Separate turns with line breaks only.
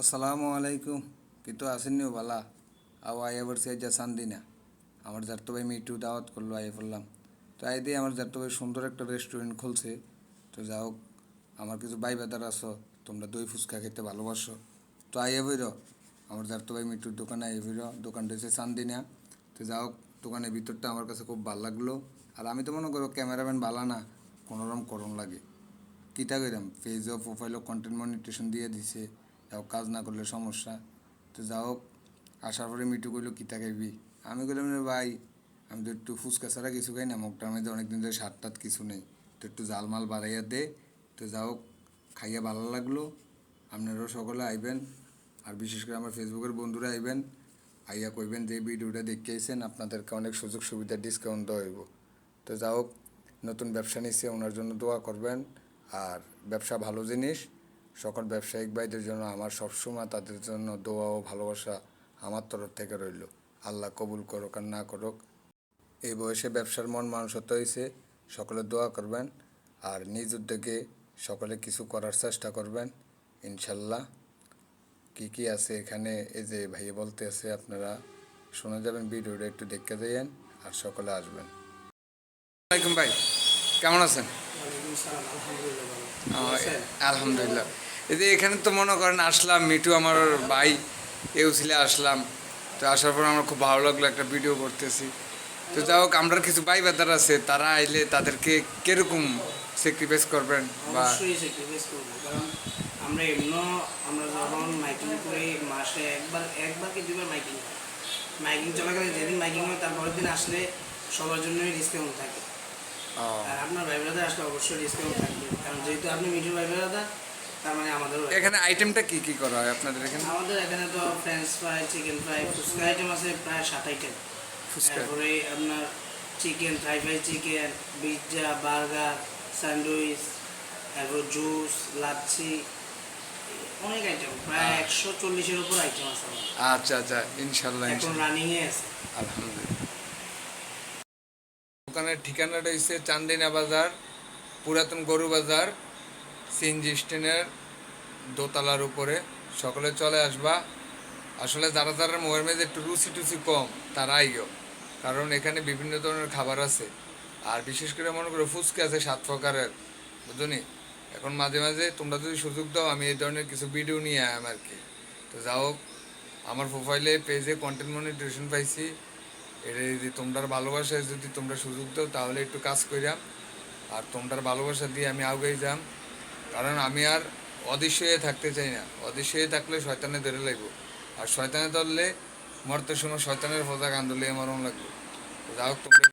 আসসালামু আলাইকুম। কিন্তু আসেননি বালা। আও বলছি আজ সান্দি না আমার যাত্তো ভাই মিটু দাওয়াত করল, আইয়া বললাম, তো আই দিয়ে আমার যাত্তো ভাই সুন্দর একটা রেস্টুরেন্ট খুলছে। তো যা হোক আমার কিছু ভাই বেদার আছো, তোমরা দই ফুচকা খেতে ভালোবাসো। তো আইয়া বইর, আমার যাত্তো ভাই মিটুর দোকানে আইয়া বইর, দোকানটা হচ্ছে চান্দিনা তো যা হোক দোকানের ভিতরটা আমার কাছে খুব ভালো লাগল। আর আমি তো মনে করো ক্যামেরাম্যান ভালো না, কোনোরকম করণ লাগে। কিতা কইরাম পেজও প্রোফাইলও কন্টেন্ট মনিটেশন দিয়ে দিছে। যাও কাজ না করলে সমস্যা। তো যা হোক, আসার পরে মিটু কইলো, কিতা খাইবি? আমি কইলাম রে ভাই, আমি তো একটু ফুচকা ছাড়া কিছু খাই না মুখটার মধ্যে অনেকদিন ধরে সাত টাত কিছু নেই। তো একটু জাল মাল বাড়াইয়া দে। তো যা হোক, খাইয়া ভালো লাগল। আপনারাও সকলে আইবেন, আর বিশেষ করে আমার ফেসবুকের বন্ধুরা আইবেন। আইয়া কইবেন যে ভিডিওটা দেখে আইছেন, আপনাদেরকে অনেক সুযোগ সুবিধা ডিসকাউন্ট দেওয়া হইব। তো যা হোক, নতুন ব্যবসা নিচ্ছে ওনার জন্য দোয়া করবেন। আর ব্যবসা ভালো জিনিস সকল ব্যবসায়িক ভাইদের জন্য আমার সবসময় তাদের জন্য দোয়া ও ভালোবাসা আমার তরফ থেকে রইল। আল্লাহ কবুল করুক আর না করুক, এই বয়সে ব্যবসার মন মানুষত্ব হয়েছে সকলে দোয়া করবেন আর নিজ উদ্যোগে সকলে কিছু করার চেষ্টা করবেন। ইনশাল্লাহ। কি কি আছে এখানে? এই যে ভাইয়া বলতে আছে, আপনারা শোনা যাবেন, ভিডিওটা একটু দেখতে যাইয়েন আর সকলে আসবেন। ভাই, কেমন আছেন?
আলহামদুলিল্লাহ।
এই যে এখানে তো মনে করেন আসলাম মিটু আমার ভাই এও ছিলে আসলাম। তো আসার পর আমার খুব ভালো লাগল একটা ভিডিও করতেছি। তো যাই হোক আমরা কিছু ভাই বেদার আছে তারা আইলে তাদেরকে কীরকম স্যাক্রিফাইস করবেন বা
স্যাক্রিফাইস করব কারণ আমরা এমনও আমরা যখন মাইকিং করি মাসে একবার একবার কি দুবার মাইকিং হয়। মাইকিং চলাকালীন যেদিন মাইকিং হয় তারপরের দিন আসলে সবার জন্যই ডিসকাউন্ট থাকে। আর আপনার ভাই ব্রাদার আসলে অবশ্যই ডিসকাউন্ট থাকবে কারণ যেহেতু আপনি মিঠুর ভাই ব্রাদার তার মানে
এখানে আইটেমটা কি কি করা হয় আপনাদের এখানে?
আমাদের এখানে তো French fry chicken fry phuchka item আছে প্রায় সাত আইটেম তারপরে আপনার chicken fry fry chicken pizza burger sandwich তারপর জুস লাচ্ছি অনেক আইটেম প্রায় একশো চল্লিশের উপর আইটেম আছে
আচ্ছা আচ্ছা ইনশাল্লাহ
এখন রানিংয়ে আছে।
আলহামদুলিল্লাহ। দোকানের ঠিকানাটা হচ্ছে চান্দিনা বাজার, পুরাতন গরু বাজার, সিএনজি স্ট্যান্ডের দোতলার উপরে। সকলে চলে আসবা। আসলে যারা যারা মেঝে একটু রুচি টুচি কম তারাইও কারণ এখানে বিভিন্ন ধরনের খাবার আছে। আর বিশেষ করে মনে করো ফুচকা আছে সাত প্রকারের, বুঝনি? এখন মাঝে মাঝে তোমরা যদি সুযোগ দাও, আমি এই ধরনের কিছু ভিডিও নিয়ে আয়াম আর কি। তো যাও আমার প্রোফাইলে পেজে কন্টেন্ট মনিটেশন পাইছি। এটা যদি তোমরার ভালোবাসায় যদি তোমরা সুযোগ দাও, তাহলে একটু কাজ করিয়া আর তোমরার ভালোবাসা দিয়ে আমি আগে যাম। কারণ আমি আর অদৃশ্য হয়ে থাকতে চাই না। অদৃশ্য হয়ে থাকলে শয়তানে ধরে লাগবো। আর শয়তানে ধরলে মরতে সময় শয়তানের ফোজা কান্দলে মরণ লাগবে। যাই হোক, তোমরা